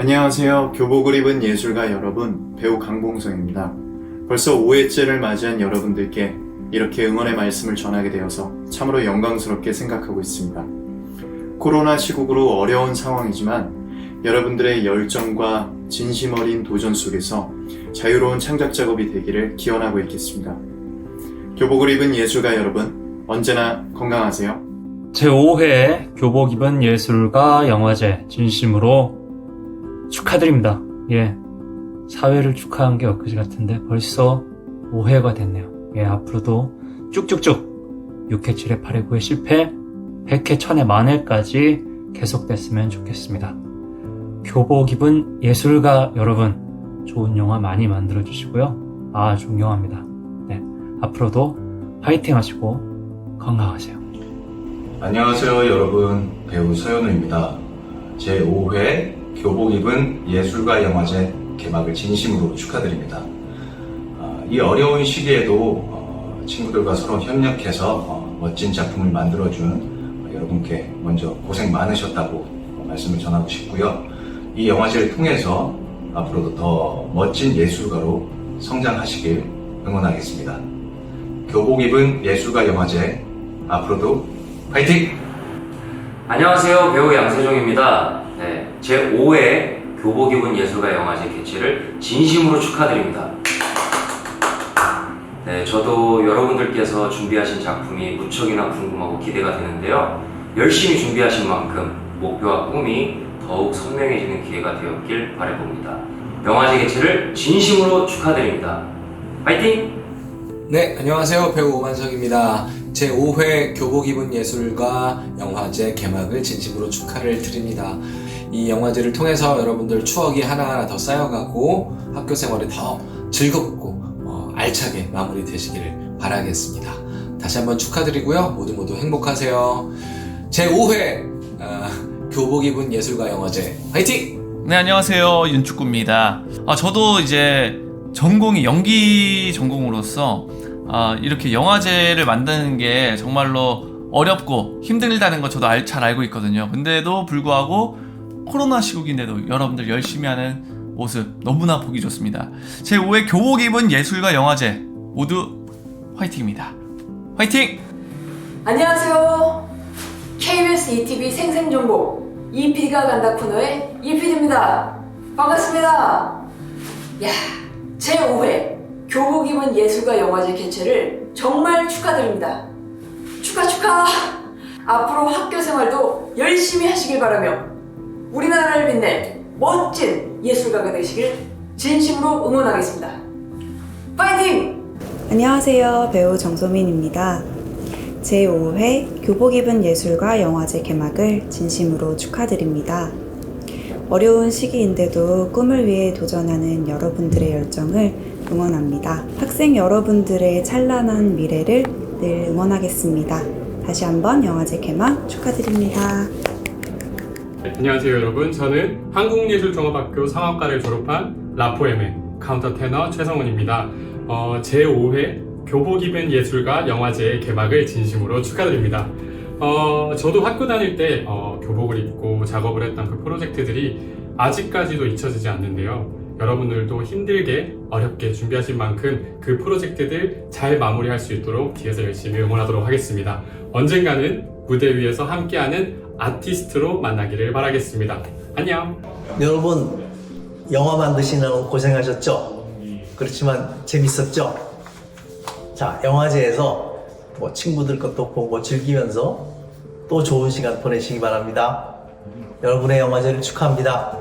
안녕하세요. 교복을 입은 예술가 여러분, 배우 강봉성입니다. 벌써 5회째를 맞이한 여러분들께 이렇게 응원의 말씀을 전하게 되어서 참으로 영광스럽게 생각하고 있습니다. 코로나 시국으로 어려운 상황이지만 여러분들의 열정과 진심 어린 도전 속에서 자유로운 창작 작업이 되기를 기원하고 있겠습니다. 교복을 입은 예술가 여러분, 언제나 건강하세요. 제5회 교복 입은 예술가 영화제 진심으로 축하드립니다. 예. 사회를 축하한 게 엊그제 같은데 벌써 5회가 됐네요. 예, 앞으로도 쭉쭉쭉 6회, 7회, 8회, 9회, 10회, 100회, 1000회, 만회까지 계속됐으면 좋겠습니다. 교복 입은 예술가 여러분, 좋은 영화 많이 만들어 주시고요. 아, 존경합니다. 네. 앞으로도 화이팅 하시고 건강하세요. 안녕하세요 여러분 배우 서현우입니다 제 5회 교복 입은 예술가 영화제 개막을 진심으로 축하드립니다 아, 이 어려운 시기에도 어, 친구들과 서로 협력해서 어, 멋진 작품을 만들어준 어, 여러분께 먼저 고생 많으셨다고 어, 말씀을 전하고 싶고요 이 영화제를 통해서 앞으로도 더 멋진 예술가로 성장하시길 응원하겠습니다 교복 입은 예술가 영화제 앞으로도 화이팅! 안녕하세요. 배우 양세종입니다. 네, 제5회 교복 입은 예술가 영화제 개최를 진심으로 축하드립니다. 네, 저도 여러분들께서 준비하신 작품이 무척이나 궁금하고 기대가 되는데요. 열심히 준비하신 만큼 목표와 꿈이 더욱 선명해지는 기회가 되었길 바라봅니다. 영화제 개최를 진심으로 축하드립니다. 파이팅! 네, 안녕하세요. 배우 오만석입니다. 제5회 교복 입은 예술가 영화제 개막을 진심으로 축하를 드립니다. 이 영화제를 통해서 여러분들 추억이 하나하나 더 쌓여가고 학교 생활이 더 즐겁고 어, 알차게 마무리 되시기를 바라겠습니다. 다시 한번 축하드리고요. 모두 모두 행복하세요. 제 5회 아, 교복 입은 예술가 영화제 화이팅! 네, 안녕하세요. 윤축구입니다. 아, 저도 이제 전공이 연기 전공으로서 아, 이렇게 영화제를 만드는 게 정말로 어렵고 힘들다는 거 저도 알- 잘 알고 있거든요. 근데도 불구하고 코로나 시국인데도 여러분들 열심히 하는 모습 너무나 보기 좋습니다. 제5회 교복 입은 예술가 영화제 모두 화이팅입니다. 화이팅! 안녕하세요. KBS ETV 생생정보 EPD가 간다 코너의 EPD입니다. 반갑습니다. 야, 제5회 교복 입은 예술가 영화제 개최를 정말 축하드립니다. 축하 축하! 앞으로 학교 생활도 열심히 하시길 바라며 우리나라를 빛낼 멋진 예술가가 되시길 진심으로 응원하겠습니다. 파이팅! 안녕하세요. 배우 정소민입니다. 제5회 교복 입은 예술가 영화제 개막을 진심으로 축하드립니다. 어려운 시기인데도 꿈을 위해 도전하는 여러분들의 열정을 응원합니다. 학생 여러분들의 찬란한 미래를 늘 응원하겠습니다. 다시 한번 영화제 개막 축하드립니다. 네, 안녕하세요 여러분. 저는 한국예술종합학교 상학과를 졸업한 라포엠의 카운터 테너 최성훈입니다. 어, 제5회 교복 입은 예술가 영화제의 개막을 진심으로 축하드립니다. 어, 저도 학교 다닐 때 어, 교복을 입고 작업을 했던 그 프로젝트들이 아직까지도 잊혀지지 않는데요. 여러분들도 힘들게 어렵게 준비하신 만큼 그 프로젝트들 잘 마무리할 수 있도록 뒤에서 열심히 응원하도록 하겠습니다. 언젠가는 무대 위에서 함께하는 아티스트로 만나기를 바라겠습니다. 안녕. 여러분 영화 만드시느라 고생하셨죠? 그렇지만 재밌었죠? 자 영화제에서 뭐 친구들 것도 보고 즐기면서 또 좋은 시간 보내시기 바랍니다. 여러분의 영화제를 축하합니다.